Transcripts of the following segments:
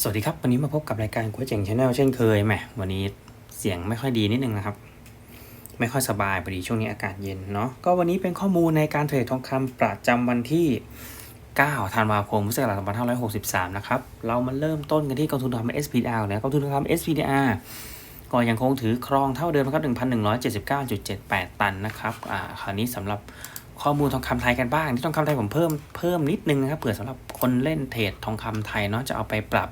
สวัสดีครับ วันนี้มาพบกับรายการก๋วยเจ๋งชาแนลเช่นเคยแหมวันนี้เสียงไม่ค่อยดีนิดนึงนะครับ ไม่ค่อยสบายพอดีช่วงนี้อากาศเย็นเนาะก็วันนี้เป็นข้อมูลในการเทรดทองคำประจำวันที่ 9 ธันวาคมพุทธศักราช2563 นะครับ เรามาเริ่มต้นกันที่กองทุนทองคำ SPDR นะกองทุนทองคำ SPDR ก็ยังคงถือครองเท่าเดิมนะครับ 1,179.78 ตันนะครับอ่าคราวนี้สำหรับ ข้อมูลทองคำไทยกันบ้าง ที่ทองคำไทยผมเพิ่มเพิ่มนิดนึงนะครับเผื่อสำหรับคนเล่นเทรดทองคำไทยเนาะจะเอาไปปรับ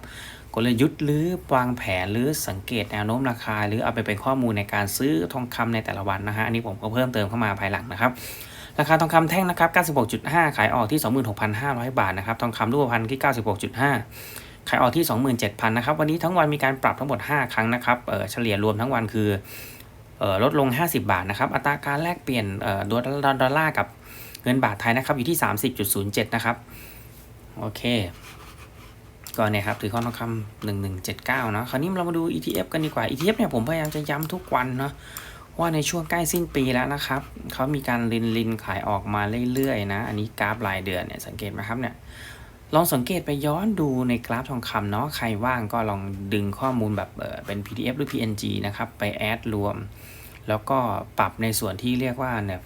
กลยุทธ์หรือวางแผนหรือสังเกตแนวโน้มราคา หรือเอาไปเป็นข้อมูลในการซื้อทองคำในแต่ละวันนะฮะอันนี้ผมก็เพิ่มเติมเข้ามาภายหลังนะครับราคาทองคำแท่งนะครับ 96.5 ขายออกที่ 26,500 บาทนะครับ ทองคำรูปพรรณที่ 96.5 ขายออกที่ 27,000 นะครับ วันนี้ทั้งวันมีการปรับทั้งหมด 5 ครั้งนะครับ เออเฉลี่ยรวมทั้งวันคือ เออลดลง 50 บาทนะครับ อัตราการแลกเปลี่ยน เออดอลลาร์กับ เงินบาทไทยนะครับอยู่ที่ 30.07 นะครับ โอเค ก็เนี่ยครับถือข้อทองคำ1179 เนาะคราวนี้เรามาดู ETF กันดีกว่า ETF เนี่ยผมพยายามจะย้ำทุกวันเนาะว่าในช่วงใกล้สิ้นปีแล้วนะครับ เขามีการลินลินขายออกมาเรื่อยๆนะ อันนี้กราฟรายเดือนเนี่ยสังเกตไหมครับเนี่ยลองสังเกตไปย้อนดูในกราฟทองคำเนาะใครว่างก็ลองดึงข้อมูลแบบเออเป็น PDF หรือ PNG นะครับ ไปแอดรวม แล้วก็ปรับในส่วนที่เรียกว่าเนี่ย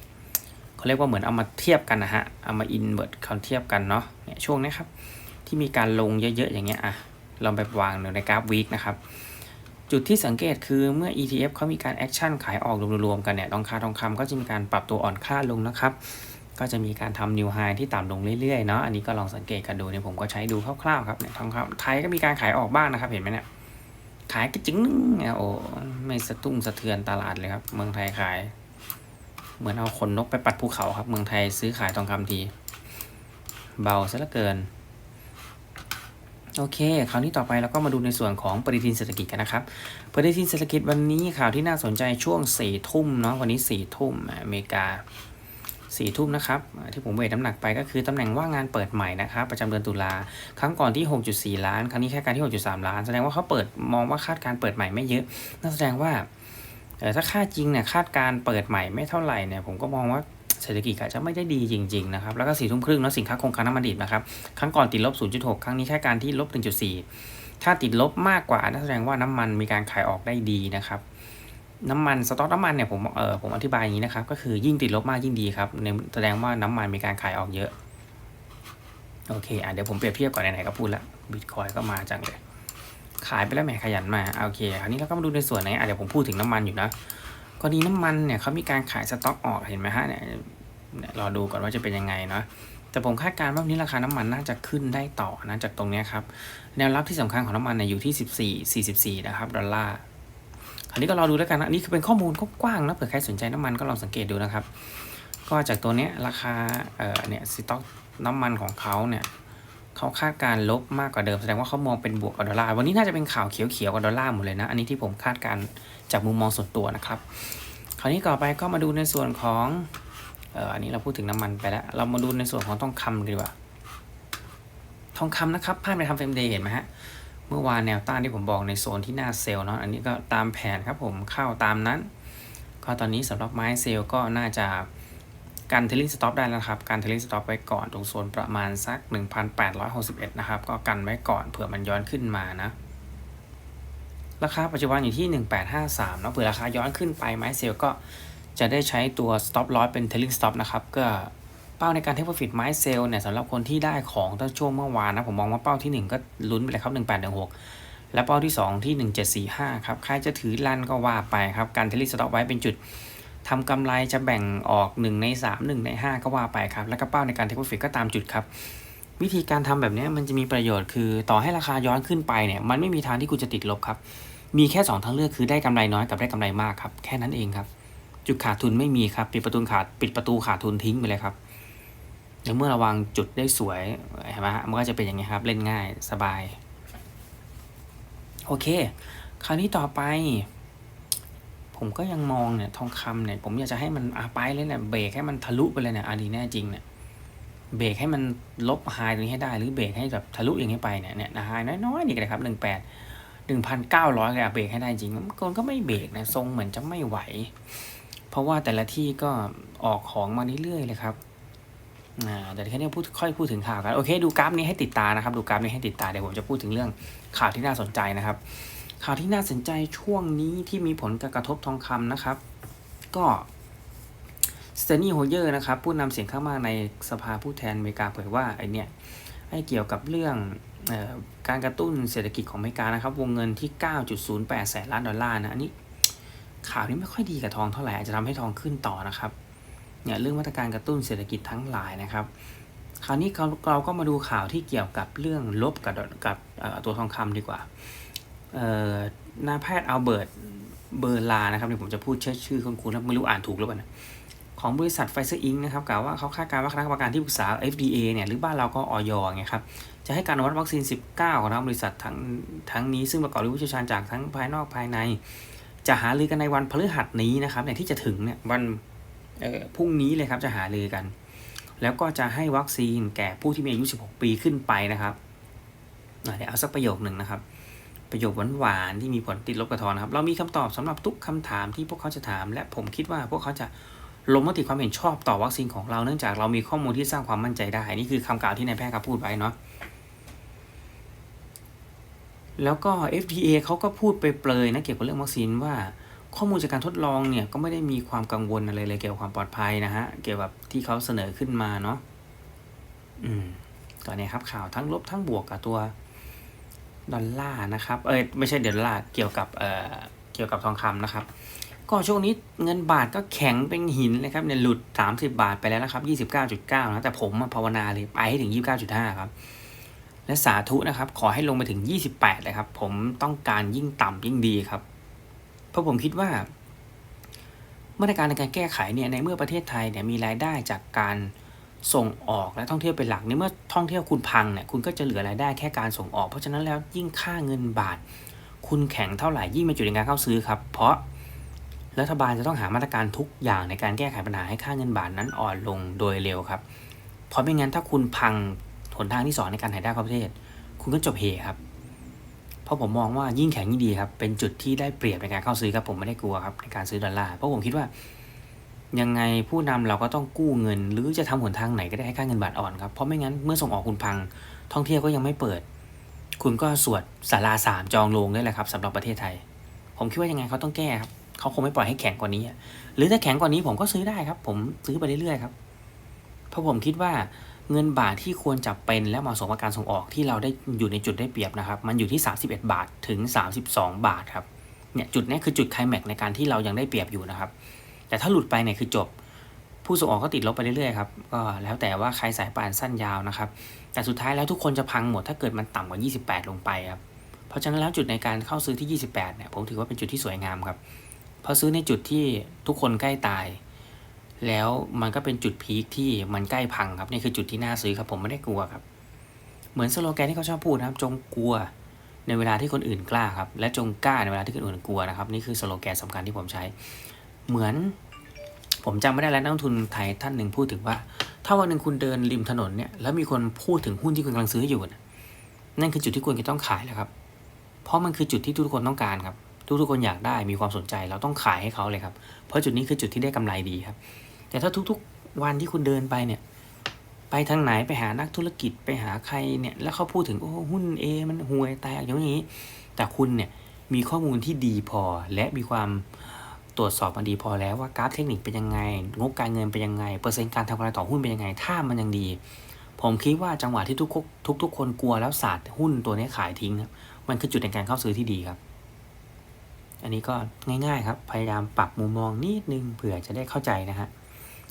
เขาเรียกว่าเหมือนเอามาเทียบกันนะฮะ เอามาอินเวอร์เขาเทียบกันเนาะ เนี่ยช่วงนี้ครับ ที่มีการลงเยอะๆอย่างเงี้ยอะลองไปวางในกราฟวีคนะครับ จุดที่สังเกตคือเมื่อ ETF เขามีการแอคชั่นขายออกรวมๆกันเนี่ยทองคาทองคำก็จะมีการปรับตัวอ่อนค่าลงนะครับ ก็จะมีการทำนิวไฮที่ต่ำลงเรื่อยๆเนาะ อันนี้ก็ลองสังเกตกันดูเนี่ยผมก็ใช้ดูคร่าวๆครับเนี่ยทองคำไทยก็มีการขายออกบ้างนะครับ เห็นไหมเนี่ยขายกระจึงเนี่ยโอ้ไม่สะตุ้งสะเทือนตลาดเลยครับ เมืองไทยขาย เหมือนเอาขนนกไปปัดภูเขาครับ เมืองไทยซื้อขายทองคำที เบาซะเหลือเกิน โอเค คราวนี้ต่อไปเราก็มาดูในส่วนของปฏิทินเศรษฐกิจกันนะครับ ปฏิทินเศรษฐกิจวันนี้ข่าวที่น่าสนใจช่วง4ี่ทุ่มเนาะวันนี้4ี่ทุ่มอเมริกา4ี่ทุ่มนะครับที่ผมเวทน้ำหนักไปก็คือตำแหน่งว่างงานเปิดใหม่นะครับประจำเดือนตุลาครั้งก่อนที่ 6.4 ล้าน ครั้งนี้แค่การที่ 6.3 ล้าน แสดงว่าเขาเปิดมองว่าคาดการเปิดใหม่ไม่เยอะนั่นแสดงว่า ถ้าคาดจริงเนี่ยคาดการเปิดใหม่ไม่เท่าไหร่เนี่ยผมก็มองว่าเศรษฐกิจอาจจะไม่ได้ดีจริงๆนะครับแล้วก็สี่ทุ่มครึ่งเนาะสินค้าคงคลังน้ำมันดิบนะครับครั้งก่อนติดลบ 0.6 ครั้งนี้แค่การที่ลบ 1.4 ถ้าติดลบมากกว่านั่นแสดงว่าน้ำมันมีการขายออกได้ดีนะครับน้ำมันสต็อกน้ำมันเนี่ยผมเออผมอธิบายอย่างนี้นะครับก็คือยิ่งติดลบมากยิ่งดีครับในแสดงว่าน้ำมันมีการขายออกเยอะโอเคอะเดี๋ยวผมเปรียบเทียบก่อนไหนๆก็พูดละบิตคอยก็มาจังเลย ขายไปแล้วแหมขยันมาโอเคคราวนี้เราก็มาดูในส่วนไหนอะเดี๋ยวผมพูดถึงน้ำมันอยู่นะกรณีน้ำมันเนี่ยเขามีการขายสต็อกออกเห็นไหมฮะเนี่ยเนี่ยรอดูก่อนว่าจะเป็นยังไงเนาะแต่ผมคาดการณ์ว่าวันนี้ราคาน้ำมันน่าจะขึ้นได้ต่อนะจากตรงนี้ครับแนวรับที่สำคัญของน้ำมันเนี่ยอยู่ที่ 14 44 นะครับดอลลาร์อันนี้ก็รอดูแล้วกันนะนนี้คือเป็นข้อมูลกว้างๆนะเผื่อใครสนใจน้ำมันก็ลองสังเกตดูนะครับ ก็จากตัวนี้ราคาเอ่อเนี่ยสต็อกน้ำมันของเขาเนี่ย เขาคาดการลบมากกว่าเดิมแสดงว่าเขามองเป็นบวกกับดอลลาร์วันนี้น่าจะเป็นข่าวเขียวๆกับดอลลาร์หมดเลยนะ อันนี้ที่ผมคาดการจากมุมมองส่วนตัวนะครับ คราวนี้ต่อไปก็มาดูในส่วนของเอ่ออันนี้เราพูดถึงน้ำมันไปแล้ว เรามาดูในส่วนของทองคำดีกว่า ทองคำนะครับภาพในทำเฟรมเดย์เห็นไหมฮะเมื่อวานแนวต้านที่ผมบอกในโซนที่หน้าเซลล์เนาะอันนี้ก็ตามแผนครับผมเข้าตามนั้น ก็ตอนนี้สำหรับไม้เซลล์ก็น่าจะ กันเทลิงสต็อปได้แล้วครับ การเทลิงสต็อปไว้ก่อนตรงโซนประมาณสัก 1,861 นะครับ ก็กันไว้ก่อนเผื่อมันย้อนขึ้นมานะ ราคาปัจจุบันอยู่ที่ 1853เนาะเผื่อราคาย้อนขึ้นไปไม้เซลก็จะได้ใช้ตัว stop loss เป็น trailing stop นะครับ ก็เป้าในการ take profit ไม้เซลเนี่ยสำหรับคนที่ได้ของตั้งช่วงเมื่อวานนะ ผมมองว่าเป้าที่ 1 ก็ลุ้นไปเลยครับ 1816 และเป้าที่ 2 ที่ 1745 ครับ ใครจะถือลั่นก็ว่าไปครับ การ trailing stop ไว้เป็นจุด ทำกำไรจะแบ่งออก 1 ใน 3 1 ใน 5 ก็ว่าไปครับ แล้วก็เป้าในการ take profit ก็ตามจุดครับวิธีการทำแบบนี้มันจะมีประโยชน์คือ ต่อให้ราคาย้อนขึ้นไปเนี่ยมันไม่มีทางที่คุณจะติดลบครับ มีแค่ 2 ทางเลือกคือได้กำไรน้อยกับได้กำไรมากครับ แค่นั้นเองครับ จุดขาดทุนไม่มีครับ ปิดประตูขาดปิดประตูขาดทุนทิ้งไปเลยครับแล้วเมื่อระวังจุดได้สวยเห็นไหมฮะมันก็จะเป็นอย่างนี้ครับ เล่นง่ายสบาย โอเค คราวนี้ต่อไป ผมก็ยังมองเนี่ยทองคำเนี่ยผมอยากจะให้มันอาไปเลยเนี่ยเบรกให้มันทะลุไปเลยเนี่ยอาดีแน่จริงเนี่ยเบรกให้มันลบไฮตรงนี้ให้ได้ หรือเบรกให้แบบทะลุอย่างนี้ไปเนี่ยเนี่ยไฮน้อยๆนี่ก็ได้ครับหนึ่งแปดหนึ่งพันเก้าร้อยเลยเบรกให้ได้จริงคนก็ไม่เบรกนะทรงเหมือนจะไม่ไหว เพราะว่าแต่ละที่ก็ออกของมาเรื่อยๆเลยครับอ่าเดี๋ยวแค่นี้พูดค่อยพูดถึงข่าวกันโอเค ดูกราฟนี้ให้ติดตานะครับ ดูกราฟนี้ให้ติดตาเดี๋ยวผมจะพูดถึงเรื่องข่าวที่น่าสนใจนะครับ ข่าวที่น่าสนใจช่วงนี้ที่มีผลกระทบทองคำนะครับ ก็สเตนี่โฮเยอร์นะครับผู้นำเสียงข้างมากในสภาผู้แทนอเมริกาเผยว่าไอเนี่ยให้เกี่ยวกับเรื่องออการกระตุ้นเศรษฐกิจของอเมริกานะครับ วงเงินที่ 9.08 แสนล้านดอลลาร์นะอันนี้ข่าวนี้ไม่ค่อยดีกับทองเท่าไหร่อาจจะทำให้ทองขึ้นต่อนะครับเนี่ยเรื่องมาตรการกระตุ้นเศรษฐกิจทั้งหลายนะครับคราวนี้เราก็มาดูข่าวที่เกี่ยวกับเรื่องลบกับกับตัวทองคำดีกว่า นายแพทย์อัลเบิร์ตเบอร์ลานะครับเดี๋ยวผมจะพูดชื่อชื่อคุณคุณแล้วไม่รู้อ่านถูกหรือเปล่านะของบริษัทไฟเซอร์อิงนะครับกล่าวว่าเขาคาดการณ์ว่าคณะกรรมการที่ปรึกษา FDA เนี่ยหรือบ้านเราก็ออยไงครับ จะให้การอนุมัติวัคซีน 19 ของทางบริษัททั้งทั้งนี้ซึ่งประกอบด้วยผู้เชี่ยวชาญจากทั้งภายนอกภายใน จะหารือกันในวันพฤหัสนี้นะครับเนี่ยที่จะถึงเนี่ยวันพรุ่งนี้เลยครับจะหารือกัน แล้วก็จะให้วัคซีนแก่ผู้ที่มีอายุ 16 ปีขึ้นไปนะครับเดี๋ยวเอาสักประโยคหนึ่งนะครับ ประโยคหวานๆที่มีผลติดลบกระทอนนะครับ เรามีคำตอบสำหรับทุกคำถามที่พวกเขาจะถาม และผมคิดว่าพวกเขาจะลงมติความเห็นชอบต่อวัคซีนของเราเนื่องจากเรามีข้อมูลที่สร้างความมั่นใจได้ นี่คือคำกล่าวที่นายแพทย์เขาพูดไว้เนาะแล้วก็ FDA เขาก็พูดไปเปรยนะเกี่ยวกับเรื่องวัคซีนว่าข้อมูลจากการทดลองเนี่ยก็ไม่ได้มีความกังวลอะไรเลยเกี่ยวกับความปลอดภัยนะฮะเกี่ยวกับที่เขาเสนอขึ้นมาเนาะอืมตอนนี้ครับข่าวทั้งลบทั้งบวกกับตัว ดอลลาร์นะครับ เอ้ยไม่ใช่เดอลลาร์เกี่ยวกับเอ่อเกี่ยวกับทองคำนะครับ ก็ช่วงนี้เงินบาทก็แข็งเป็นหินเลยครับเนี่ยหลุด 30 บาทไปแล้วนะครับ 29.9นะแต่ผมภาวนาเลยไปให้ถึง 29.5 ครับ และสาธุนะครับ ขอให้ลงไปถึง 28 เลยครับ ผมต้องการยิ่งต่ำยิ่งดีครับ เพราะผมคิดว่า มาตรการในการแก้ไขเนี่ยในเมื่อประเทศไทยเนี่ยมีรายได้จากการ ส่งออกและท่องเที่ยวเป็นหลักในเมื่อท่องเที่ยวคุณพังเนี่ยคุณก็จะเหลือรายได้แค่การส่งออก เพราะฉะนั้นแล้วยิ่งค่าเงินบาท คุณแข็งเท่าไหร่ยิ่งเป็นจุดในการเข้าซื้อครับ เพราะรัฐบาลจะต้องหามาตรการทุกอย่างในการแก้ไขปัญหาให้ค่าเงินบาทนั้นอ่อนลงโดยเร็วครับ เพราะไม่งั้นถ้าคุณพังหนทางที่สองในการหายได้ของประเทศ คุณก็จบเหครับ เพราะผมมองว่ายิ่งแข็งยิ่งดีครับ เป็นจุดที่ได้เปรียบในการเข้าซื้อครับผมไม่ได้กลัวครับในการซื้อดอลลาร์ เพราะผมคิดว่า ยังไงผู้นำเราก็ต้องกู้เงิน หรือจะทำหนทางไหนก็ได้ให้ค่าเงินบาทอ่อนครับ เพราะไม่งั้นเมื่อส่งออกคุณพัง ท่องเที่ยวก็ยังไม่เปิด คุณก็สวดสาราสามจองโรงได้แหละครับสำหรับประเทศไทย ผมคิดว่ายังไงเขาต้องแก้ครับเขาคงไม่ปล่อยให้แข็งกว่านี้ หรือถ้าแข็งกว่านี้ผมก็ซื้อได้ครับ ผมซื้อไปเรื่อยๆครับ เพราะผมคิดว่าเงินบาทที่ควรจะเป็นและเหมาะสมกับการส่งออกที่เราได้อยู่ในจุดได้เปรียบนะครับ มันอยู่ที่ 31 บาทถึง 32 บาทครับ เนี่ยจุดนี้คือจุดไคลแม็กซ์ในการที่เรายังได้เปรียบอยู่นะครับ แต่ถ้าหลุดไปเนี่ยคือจบ ผู้ส่งออกก็ติดลบไปเรื่อยๆครับก็แล้วแต่ว่าใครสายป่านสั้นยาวนะครับ แต่สุดท้ายแล้วทุกคนจะพังหมดถ้าเกิดมันต่ำกว่า 28 ลงไปครับเพราะฉะนั้นแล้วจุดในการเข้าซื้อที่ 28เนี่ยผมถือว่าเป็นจุดที่สวยงามครับเพราะซื้อในจุดที่ทุกคนใกล้ตาย แล้วมันก็เป็นจุดพีคที่มันใกล้พังครับนี่คือจุดที่น่าซื้อครับผมไม่ได้กลัวครับ เหมือนสโลแกนที่เขาชอบพูดนะครับ จงกลัวในเวลาที่คนอื่นกล้าครับ และจงกล้าในเวลาที่คนอื่นกลัวนะครับ นี่คือสโลแกนสำคัญที่ผมใช้ เหมือน ผมจำไม่ได้แล้วนักทุนไทยท่านหนึ่งพูดถึงว่า ถ้าวันหนึ่งคุณเดินริมถนนเนี่ยแล้วมีคนพูดถึงหุ้นที่คุณกำลังซื้ออยู่นะนั่นคือจุดที่ควรจะต้องขายแล้วครับ เพราะมันคือจุดที่ทุกคนต้องการครับ ทุกๆคนอยากได้มีความสนใจเราต้องขายให้เขาเลยครับ เพราะจุดนี้คือจุดที่ได้กำไรดีครับ แต่ถ้าทุกๆวันที่คุณเดินไปเนี่ยไปทางไหนไปหานักธุรกิจไปหาใครเนี่ยแล้วเขาพูดถึงโอ้หุ้น A มันห่วยแตกอย่างนี้ แต่คุณเนี่ยมีข้อมูลที่ดีพอและมีความ ตรวจสอบมาดีพอแล้วว่ากราฟเทคนิคเป็นยังไง งบการเงินเป็นยังไง เปอร์เซ็นต์การทำกำไรต่อหุ้นเป็นยังไง ถ้ามันยังดี ผมคิดว่าจังหวะที่ทุกคนทุกคนกลัวแล้วศาสตร์หุ้นตัวนี้ขายทิ้งครับมันคือจุดในการเข้าซื้อที่ดีครับ อันนี้ก็ง่ายๆครับ พยายามปรับมุมมองนิดนึงเผื่อจะได้เข้าใจนะฮะ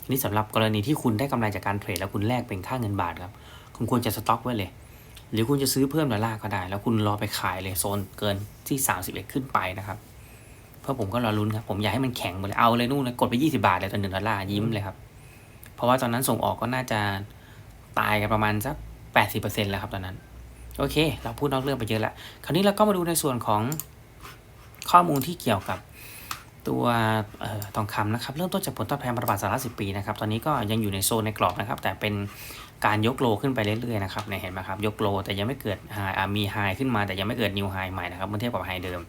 นี่สำหรับกรณีที่คุณได้กำไรจากการเทรดแล้วคุณแลกเป็นค่าเงินบาทครับ คุณควรจะสต็อกไว้เลย หรือคุณจะซื้อเพิ่มดอลลาร์ก็ได้ แล้วคุณรอไปขายเลยโซนเกินที่ 31 ขึ้นไปนะครับ เพราะผมก็รอลุ้นครับ ผมอยากให้มันแข็งหมดเลย เอาเลยนู่นเลยกดไป 20 บาทเลยตอนหนึ่งดอลลาร์ยิ้มเลยครับ เพราะว่าตอนนั้นส่งออกก็น่าจะตายกันประมาณสัก 80%แล้วครับตอนนั้น โอเค เราพูดนอกเรื่องไปเยอะแล้วคราวนี้เราก็มาดูในส่วนของข้อมูลที่เกี่ยวกับตัวออทองคำนะครับ เริ่มต้นจากผลตอบแทนพันธบัตรสหรัฐ10 ปีนะครับ ตอนนี้ก็ยังอยู่ในโซนในกรอบนะครับ แต่เป็นการยกโลขึ้นไปเรื่อยๆนะครับเนี่ยเห็นไหมครับ ยกโลแต่ยังไม่เกิดไฮมีไฮขึ้นมาแต่ยังไม่เกิดนิวไฮใหม่นะครับเมื่อเทียบกับไฮเดิม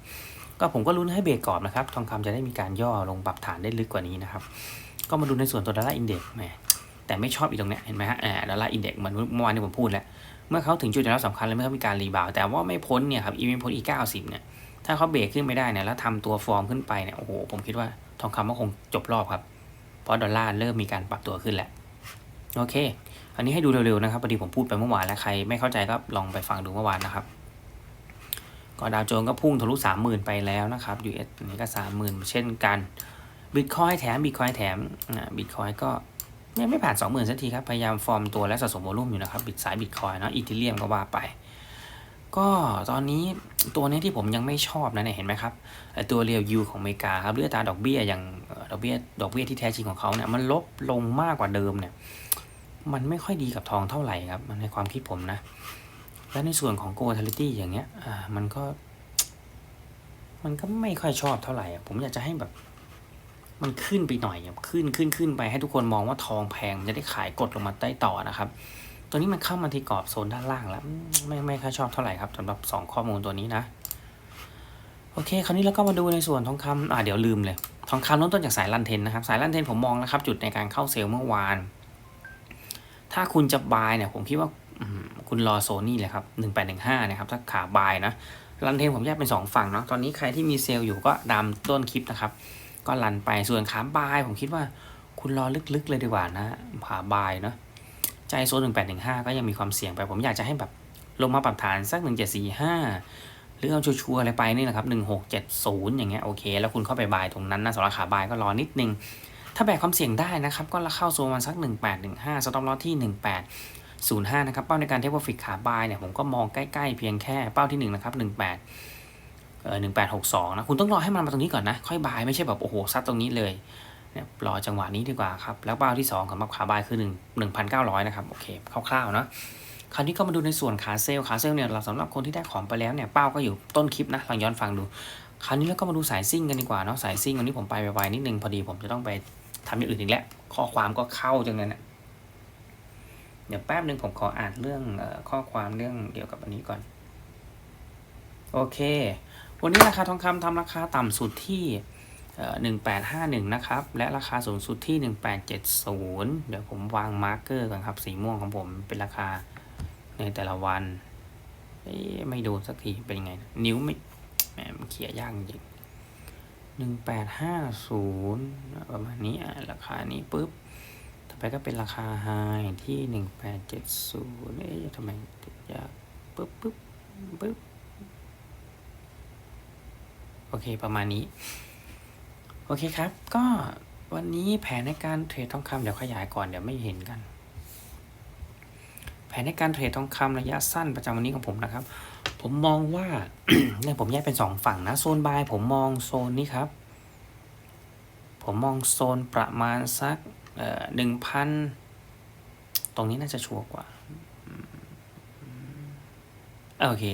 ก็ผมก็ลุ้นให้เบรกกรอบนะครับ ทองคำจะได้มีการย่อลงปรับฐานได้ลึกกว่านี้นะครับ ก็มาดูในส่วนตัวดอลลาร์อินเด็กซ์แหมแต่ไม่ชอบอีกตรงเนี้ยเห็นไหมฮะอ่าดอลลาร์อินเด็กซ์เหมือนเมื่อวานที่ผมพูดแล้ว เมื่อเขาถึงจุดแล้วสำคัญแล้วเมื่อเขามีการรีบาวแต่ว่าไม่พ้นเนี่ยครับอีไม่พ้นอีก90เนี่ยถ้าเขาเบรกขึ้นไม่ได้เนี่ยแล้วทำตัวฟอร์มขึ้นไปเนี่ยโอ้โหผมคิดว่าทองคำก็คงจบรอบครับ เพราะดอลลาร์เริ่มมีการปรับตัวขึ้นแหล้วโอเค อันนี้ให้ดูเร็วๆนะครับพอดีผมพูดไปเมื่อวานแล้วใครไม่เข้าใจก็ลองไปฟังดูเมื่อวานนะครับ ก็ดาวโจนส์ก็พุ่งทะลุ 30,000 ไปแล้วนะครับ US อันนี้ก็ 30,000 เช่นกันบิตคอยแถมบิตคอยแถมอ่าบิตคอยก็ยังไม่ผ่าน 20,000สักทีครับ พยายามฟอร์มตัวและสะสมโวลุ่มอยู่นะครับบิตสายบิตคอยเนาะอีทีเรียมก็ว่าไป ก็ตอนนี้ตัวนี้ที่ผมยังไม่ชอบนะเนี่ยเห็นไหมครับตัวเรียวยูของอเมริกาครับหรืออัตาดอกเบี้ยอย่างดอกเบี้ยดอกเบี้ยที่แท้จริงของเขาเนี่ยมันลบลงมากกว่าเดิมเนี่ยมันไม่ค่อยดีกับทองเท่าไหร่ครับมันในความคิดผมนะ และในส่วนของ go volatility อย่างเงี้ย อ่า มันก็ มันก็ไม่ค่อยชอบเท่าไหร่อะผมอยากจะให้แบบ มันขึ้นไปหน่อยอะขึ้นขึ้นขึ้นไปให้ทุกคนมองว่าทองแพงมันจะได้ขายกดลงมาได้ต่อนะครับ ตัวนี้มันเข้ามาที่กรอบโซนด้านล่างแล้ว ไม่ไม่ค่อยชอบเท่าไหร่ครับสำหรับสองข้อมูลตัวนี้นะ โอเค คราวนี้เราก็มาดูในส่วนทองคำอ่าเดี๋ยวลืมเลย ทองคำเริ่มต้นจากสายลันเทนนะครับ สายลันเทนผมมองนะครับ จุดในการเข้าเซลล์เมื่อวาน ถ้าคุณจะบายเนี่ยผมคิดว่า คุณรอโซนี่เลยครับหนึ่งแปดหนึ่งห้านะครับถ้าขาบายนะรันเทนผมแยกเป็น 2 ฝั่งเนาะตอนนี้ใครที่มีเซลล์อยู่ก็ดามต้นคลิปนะครับ ก็รันไปส่วนขาบาย ผมคิดว่าคุณรอลึกๆเลยดีกว่านะขาบายเนาะใจโซนหนึ่งแปดหนึ่งห้าก็ยังมีความเสี่ยงไป ผมอยากจะให้แบบลงมาปรับฐานสักหนึ่งเจ็ดสี่ห้าหรือเอาชัวร์ๆอะไรไปนี่นะครับหนึ่งหกเจ็ดศูนย์อย่างเงี้ยโอเค แล้วคุณเข้าไปบายตรงนั้นนะสำหรับขาบายก็รอนิดนึงถ้าแบกความเสี่ยงได้นะครับ ก็เข้าโซนมาสักหนึ่งแปดหนึ่งห้าสต็อปลอที่ห นึ่งแปดศูนะครับ เป้าในการเทคโปรฟิตขาบายเนี่ยผมก็มองใกล้ๆเพียงแค่เป้าที่หนึ่งนะครับหนึ่งแปดเออหนึ่งแปดหกสองนะ คุณต้องรอให้มันมาตรงนี้ก่อนนะ ค่อยบายไม่ใช่แบบ โอ้โห ซัดตรงนี้เลยเนี่ยรอจังหวะนี้ดีกว่าครับ แล้วเป้าที่สองของขาบายคือหนึ่งหนึ่งพันเก้าร้อยนะครับ โอเค คร่าวๆเนาะคราวนี้ก็มาดูในส่วนขาเซลล์ขาเซลล์เนี่ยเราสำหรับคนที่ได้ของไปแล้วเนี่ยเป้าก็อยู่ต้นคลิปนะลองย้อนฟังดู คราวนี้แล้วก็มาดูสายซิ่งกันดีกว่าเนาะสายซิ่งวันนี้ผมไปไวๆนิดนึงพอดีผมจะต้องไปทำอย่างอื่นอีกแล้วข้อความก็เข้าจังเลยนะ เดี๋ยวแป๊บหนึ่งผมขออ่านเรื่องอข้อความเรื่องเกี่ยวกับอันนี้ก่อน โอเค วันนี้ราคาทองคำทำราคาต่ำสุดที่หนึ่งแปดห้าหนึ่งนะครับ และราคาสูงสุดที่หนึ่งแปดเดี๋ยวผมวางมาร์กเกอร์ก่อนครับ สีม่วงของผมเป็นราคาในแต่ละวัน ไม่โดนสักที เป็นไง นิ้วไม่แหมมันเขี่ยยากจริงหนึ่งแประมาณนี้ราคานี้ปุ๊บ ก็เป็นราคาไฮที่หนึ่งแปดเจ็ดศูนย์เอ๊ะทำไมติดยากปึ๊บปึ๊บปึ๊บโอเค ประมาณนี้ โอเคครับ ก็วันนี้แผนในการเทรดทองคำเดี๋ยวขยายก่อนเดี๋ยวไม่เห็นกัน แผนในการเทรดทองคำระยะสั้นประจำวันนี้ของผมนะครับ ผมมองว่าเนี่ยผมแยกเป็นสองฝั่งนะ โซนบายผมมองโซนนี้ครับ ผมมองโซนประมาณสัก หนึ่งพันตรงนี้น่าจะชัวร์กว่าโอเค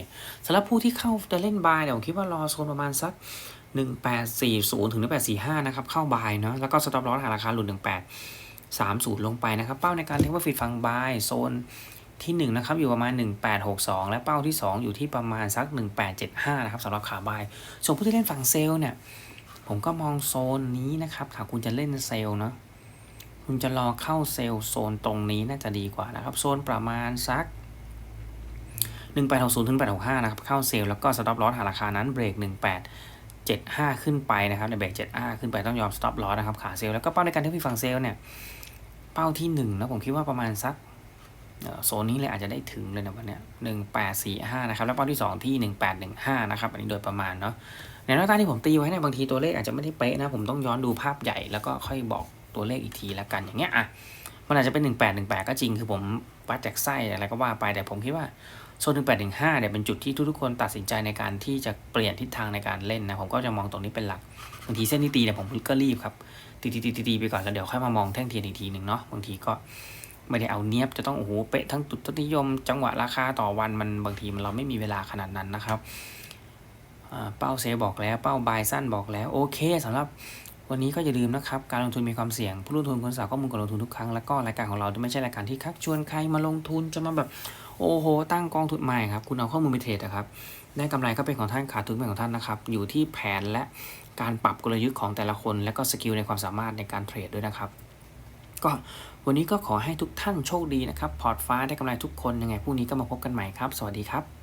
สำหรับผู้ที่เข้าจะเล่นบายเนี่ยผมคิดว่ารอโซนประมาณสักหนึ่งแปดสี่ศูนย์ถึงหนึ่งแปดสี่ห้านะครับ เข้าบายเนาะแล้วก็สต็อปลอสหาราคาหลุดหนึ่งแปดสามศูนย์ลงไปนะครับ เป้าในการเทคว่าฟิตฟังบายโซนที่หนึ่งนะครับ อยู่ประมาณหนึ่งแปดหกสองและเป้าที่สองอยู่ที่ประมาณสักหนึ่งแปดเจ็ดห้านะครับสำหรับขาบาย ส่วนผู้ที่เล่นฝั่งเซลล์เนี่ย ผมก็มองโซนนี้นะครับถ้าคุณจะเล่นเซลล์เนาะ คุณจะรอเข้าเซลล์โซนตรงนี้น่าจะดีกว่านะครับ โซนประมาณสัก1860ถึง865 นะครับ เข้าเซลล์แล้วก็สต็อปลอสหาราคานั้นเบรก 1875 ขึ้นไปนะครับ ในเบรก75 ขึ้นไปต้องยอมสต็อปลอสนะครับ ขาเซลล์แล้วก็เป้าในการที่พี่ฝั่งเซลล์เนี่ย เป้าที่1นะผมคิดว่าประมาณสักโซนนี้เลยอาจจะได้ถึงเลยนะวันนี้ย1845นะครับ แล้วเป้าที่ 2 ที่1815นะครับอันนี้โดยประมาณเนาะในหน้าตาที่ผมตีไว้เนี่ยบางทีตัวเลขอาจจะไม่ได้เป๊ะนะผมต้องย้อนดูภาพใหญ่แล้วก็ค่อยบอก ตัวเลขอีกทีละกันอย่างเงี้ยอะมันอาจจะเป็น 1818 ก็จริงคือผมวัดจากไส้อะไรก็ว่าไปแต่ผมคิดว่าโซน1815เนี่ยเป็นจุดที่ทุกๆคนตัดสินใจในการที่จะเปลี่ยนทิศทางในการเล่นนะผมก็จะมองตรงนี้เป็นหลักบางทีเส้นที่ตีเนี่ยผมก็รีบครับตีตีตีตีตีไปก่อนแล้วเดี๋ยวค่อยมามองแท่งเทียนอีกทีหนึ่งเนาะบางทีก็ไม่ได้เอาเนียบจะต้องโอ้โหเป๊ะทั้งจุดนิยม จังหวะราคาต่อวันมันบางทีมันเราไม่มีเวลาขนาดนั้นนะครับเป้าเซบอกแล้วเป้าบายสั้นบอกแล้วโอเคสำหรับ วันนี้ก็อย่าลืมนะครับ การลงทุนมีความเสี่ยง ผู้ลงทุนควรศึกษาข้อมูลก่อนลงทุนทุกครั้ง แล้วก็รายการของเราไม่ใช่รายการที่คักชวนใครมาลงทุนจะมาแบบโอ้โห ตั้งกองทุนใหม่ครับ คุณเอาข้อมูลไปเทรดนะครับ ได้กำไรก็เป็นของท่านขาดทุนเป็นของท่านนะครับ อยู่ที่แผนและการปรับกลยุทธ์ของแต่ละคน และก็สกิลในความสามารถในการเทรดด้วยนะครับ ก็วันนี้ก็ขอให้ทุกท่านโชคดีนะครับ พอร์ตฟ้าได้กำไรทุกคนยังไงพรุ่งนี้ก็มาพบกันใหม่ครับ สวัสดีครับ